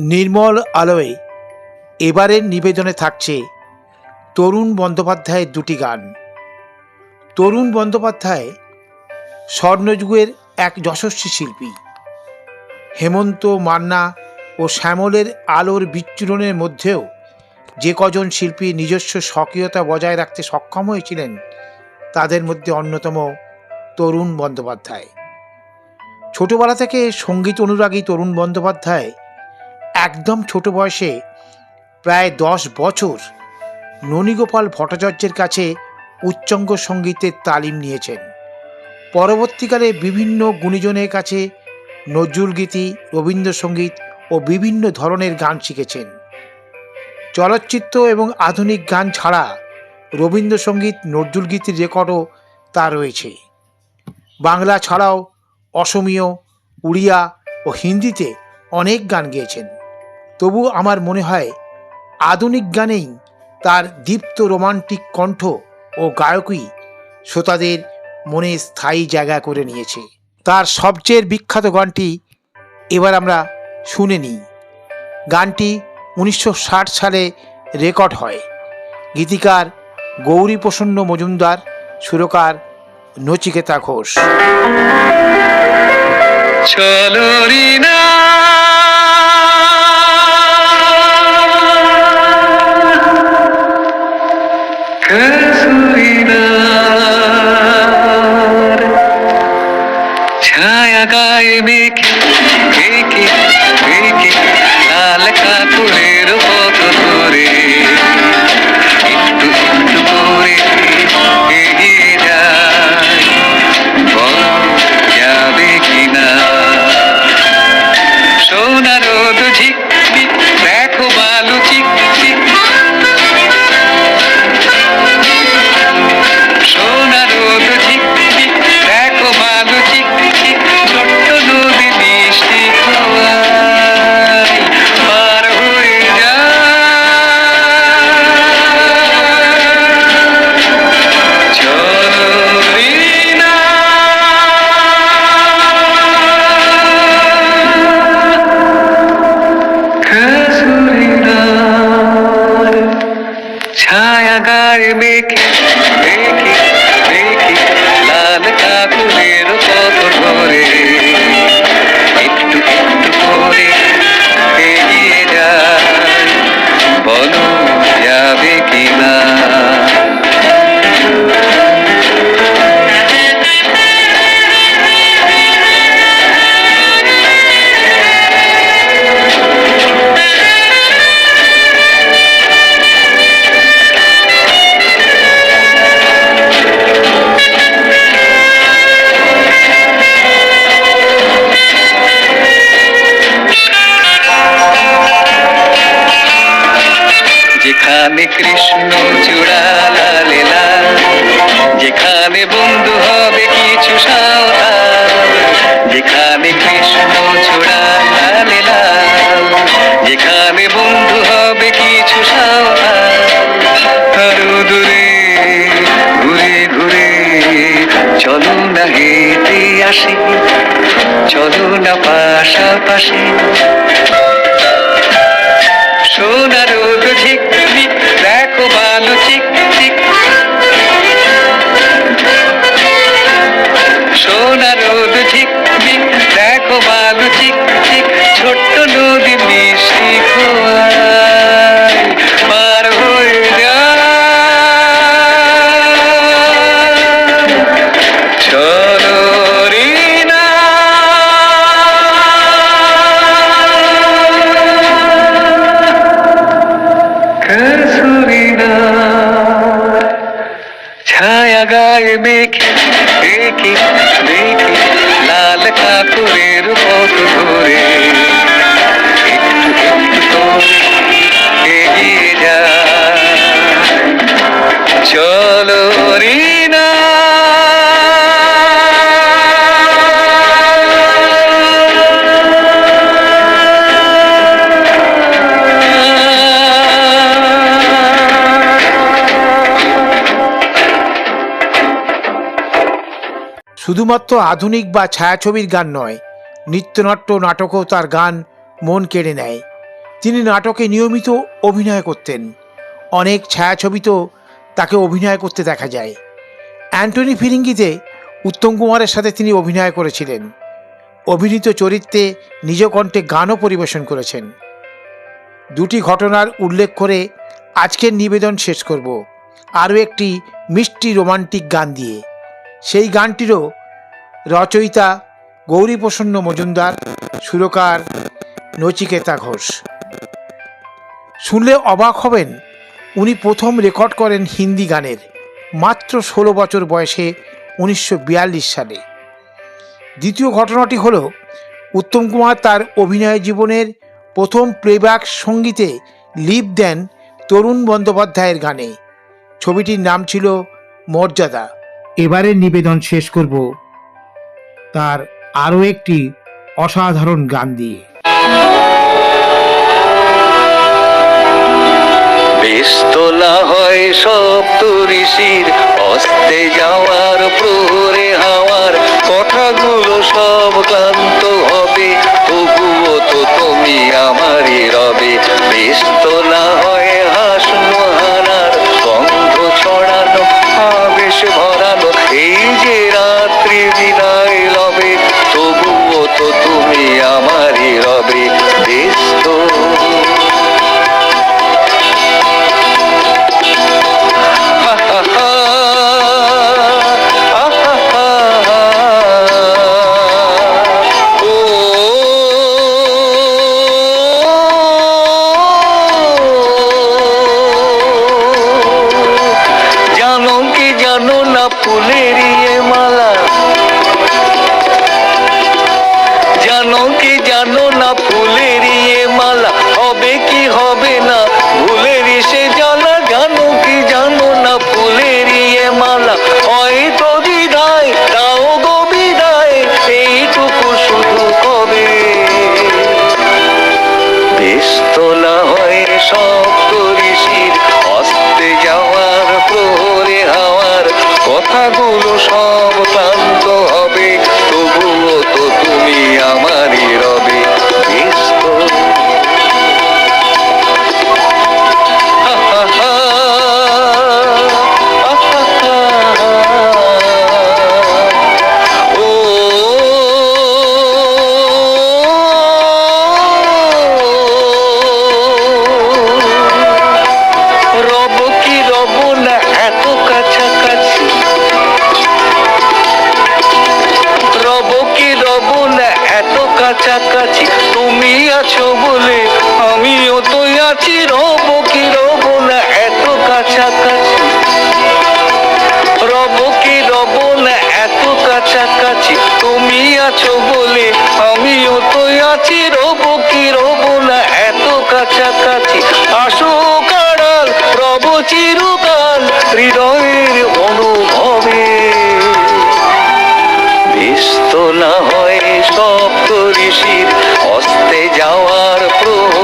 নির্মল আলোয় এবারের নিবেদনে থাকছে তরুণ বন্দ্যোপাধ্যায়ের দুটি গান। তরুণ বন্দ্যোপাধ্যায় স্বর্ণযুগের এক যশস্বী শিল্পী। হেমন্ত মান্না ও শ্যামলের আলোর বিচ্ছুরণের মধ্যেও যে কজন শিল্পী নিজস্ব স্বকীয়তা বজায় রাখতে সক্ষম হয়েছিলেন, তাদের মধ্যে অন্যতম তরুণ বন্দ্যোপাধ্যায়। ছোটবেলা থেকে সংগীত অনুরাগী তরুণ বন্দ্যোপাধ্যায় একদম ছোট বয়সে প্রায় দশ বছর ননীগোপাল ভট্টাচার্যের কাছে উচ্চঙ্গ সঙ্গীতের তালিম নিয়েছেন। পরবর্তীকালে বিভিন্ন গুণীজনের কাছে নজরুলগীতি রবীন্দ্রসঙ্গীত ও বিভিন্ন ধরনের গান শিখেছেন। চলচ্চিত্র এবং আধুনিক গান ছাড়া রবীন্দ্রসঙ্গীত নজরুলগীতির রেকর্ডও তা রয়েছে। বাংলা ছাড়াও অসমীয়, উড়িয়া ও হিন্দিতে অনেক গান গেয়েছেন। তবু আমার মনে হয় আধুনিক গানেই তার দীপ্ত রোমান্টিক কণ্ঠ ও গায়কই শ্রোতাদের মনে স্থায়ী জায়গা করে নিয়েছে। তার সবচেয়ে বিখ্যাত গানটি এবার আমরা শুনে নিই। গানটি উনিশশো ষাট সালে রেকর্ড হয়। গীতিকার গৌরী প্রসন্ন মজুমদার, সুরকার নচিকেতা ঘোষ। চলো লাল কাপড়ের মেখে মেখে মেখে লাল কাকুরের যেখানে কৃষ্ণ চূড়া লীলা যেখানে বন্ধু হবে কিছু সাঁওতাল। যেখানে কৃষ্ণ চূড়া যেখানে বন্ধু হবে কিছু সাঁওতাল। দূরে, ঘুরে ঘুরে, চলো না হেঁটে আসি, চলো না পাশাপাশি। সোনা কসুরিনার ছায়া গায়ে মেখে দেখি দেখি লাল কাপড়ের পথ ধরে। একটু একটু করে এগিয়ে যায় চলো রিনা শুধুমাত্র আধুনিক বা ছায়াছবির গান নয়, নৃত্যনাট্য নাটকও তার গান মন কেড়ে নেয়। তিনি নাটকে নিয়মিত অভিনয় করতেন। অনেক ছায়াছবিতেও তাকে অভিনয় করতে দেখা যায়। অ্যান্টনি ফিরিঙ্গিতে উত্তম কুমারের সাথে তিনি অভিনয় করেছিলেন। অভিনীত চরিত্রে নিজ কণ্ঠে গানও পরিবেশন করেছেন। দুটি ঘটনার উল্লেখ করে আজকের নিবেদন শেষ করব। আরও একটি মিষ্টি রোমান্টিক গান দিয়ে। সেই গানটিরও রচয়িতা গৌরীপ্রসন্ন মজুমদার, সুরকার নচিকেতা ঘোষ। শুনলে অবাক হবেন, উনি প্রথম রেকর্ড করেন হিন্দি গানের। মাত্র ষোলো বছর বয়সে উনিশশো বিয়াল্লিশ সালে। দ্বিতীয় ঘটনাটি হল, উত্তম কুমার তার অভিনয় জীবনের প্রথম প্লেব্যাক সঙ্গীতে লিপ দেন তরুণ বন্দ্যোপাধ্যায়ের গানে। ছবিটির নাম ছিল মর্যাদা। এবারের নিবেদন শেষ করব তার আরও একটি অসাধারণ গান দিয়ে। হয় সপ্ত ঋষির অস্তে যাওয়ার প্রহরে হাওয়ার। কথাগুলো সব ক্লান্ত হবে, তবুও তো তুমি আমারই রবে। বেস্তলা হয় হাসনো গন্ধ ছড়ানো, আবেশ ভরানো। এই যে রাত্রি লবে তবুও না কাছাকাছি তুমি আছো বলে আমিও তো আছি। রব কি রব না, এত কাছাকাছি। আসো কারাল, রব চিরকাল হৃদয়ের অনুভবে। ব্যস্ত না হয় সপ্ত ঋষির অস্তে যাওয়ার প্রহরে